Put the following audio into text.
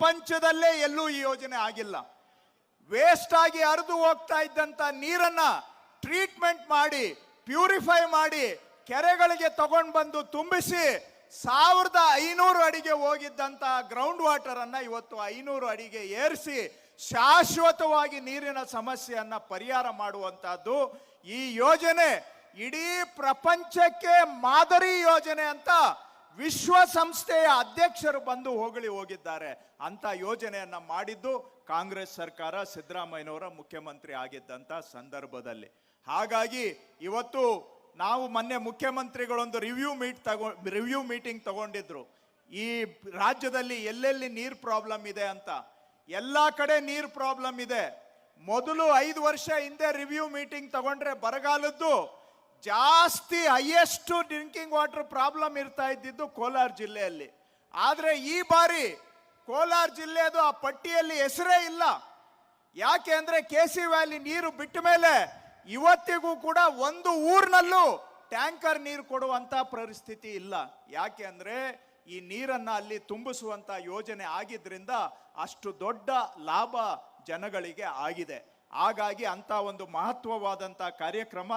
ಪ್ರಪಂಚದಲ್ಲೇ ಎಲ್ಲೂ ಈ ಯೋಜನೆ ಆಗಿಲ್ಲ. ವೇಸ್ಟ್ ಆಗಿ ಹರಿದು ಹೋಗ್ತಾ ಇದ್ದಂತ ನೀರನ್ನ ಟ್ರೀಟ್ಮೆಂಟ್ ಮಾಡಿ ಪ್ಯೂರಿಫೈ ಮಾಡಿ, ಕೆರೆಗಳಿಗೆ ತಗೊಂಡು ಬಂದು ತುಂಬಿಸಿ ಸಾವಿರದ ಐನೂರು ಅಡಿಗೆ ಹೋಗಿದ್ದಂಥ ಗ್ರೌಂಡ್ ವಾಟರ್ ಅನ್ನ ಇವತ್ತು ಐನೂರು ಅಡಿಗೆ ಏರಿಸಿ ಶಾಶ್ವತವಾಗಿ ನೀರಿನ ಸಮಸ್ಯೆಯನ್ನು ಪರಿಹಾರ ಮಾಡುವಂಥದ್ದು ಈ ಯೋಜನೆ. ಇಡೀ ಪ್ರಪಂಚಕ್ಕೆ ಮಾದರಿ ಯೋಜನೆ ಅಂತ ವಿಶ್ವಸಂಸ್ಥೆಯ ಅಧ್ಯಕ್ಷರು ಬಂದು ಹೊಗಳಿ ಹೋಗಿದ್ದಾರೆ ಅಂತ ಯೋಜನೆಯನ್ನ ಮಾಡಿದ್ದು ಕಾಂಗ್ರೆಸ್ ಸರ್ಕಾರ ಸಿದ್ದರಾಮಯ್ಯನವರ ಮುಖ್ಯಮಂತ್ರಿ ಆಗಿದ್ದಂತ ಸಂದರ್ಭದಲ್ಲಿ. ಹಾಗಾಗಿ ಇವತ್ತು ನಾವು ಮೊನ್ನೆ ಮುಖ್ಯಮಂತ್ರಿಗಳೊಂದು ರಿವ್ಯೂ ಮೀಟ್ ತಗೊ ರಿವ್ಯೂ ಮೀಟಿಂಗ್ ತಗೊಂಡಿದ್ರು. ಈ ರಾಜ್ಯದಲ್ಲಿ ಎಲ್ಲೆಲ್ಲಿ ನೀರು ಪ್ರಾಬ್ಲಮ್ ಇದೆ ಅಂತ. ಎಲ್ಲ ಕಡೆ ನೀರು ಪ್ರಾಬ್ಲಮ್ ಇದೆ. ಮೊದಲು ಐದು ವರ್ಷ ಹಿಂದೆ ರಿವ್ಯೂ ಮೀಟಿಂಗ್ ತಗೊಂಡ್ರೆ ಬರಗಾಲದ್ದು ಜಾಸ್ತಿ ಹೈಯೆಸ್ಟ್ ಡ್ರಿಂಕಿಂಗ್ ವಾಟರ್ ಪ್ರಾಬ್ಲಮ್ ಇರ್ತಾ ಇದ್ದಿದ್ದು ಕೋಲಾರ ಜಿಲ್ಲೆಯಲ್ಲಿ. ಆದರೆ ಈ ಬಾರಿ ಕೋಲಾರ ಜಿಲ್ಲೆದು ಆ ಪಟ್ಟಿಯಲ್ಲಿ ಹೆಸರೇ ಇಲ್ಲ. ಯಾಕೆ ಅಂದರೆ ಕೆ ಸಿ ವ್ಯಾಲಿ ನೀರು ಬಿಟ್ಟ ಮೇಲೆ ಇವತ್ತಿಗೂ ಕೂಡ ಒಂದು ಊರಿನಲ್ಲೂ ಟ್ಯಾಂಕರ್ ನೀರು ಕೊಡುವಂತ ಪರಿಸ್ಥಿತಿ ಇಲ್ಲ. ಯಾಕೆ ಅಂದರೆ ಈ ನೀರನ್ನ ಅಲ್ಲಿ ತುಂಬಿಸುವಂತ ಯೋಜನೆ ಆಗಿದ್ರಿಂದ ಅಷ್ಟು ದೊಡ್ಡ ಲಾಭ ಜನಗಳಿಗೆ ಆಗಿದೆ. ಹಾಗಾಗಿ ಅಂತ ಒಂದು ಮಹತ್ವವಾದಂತ ಕಾರ್ಯಕ್ರಮ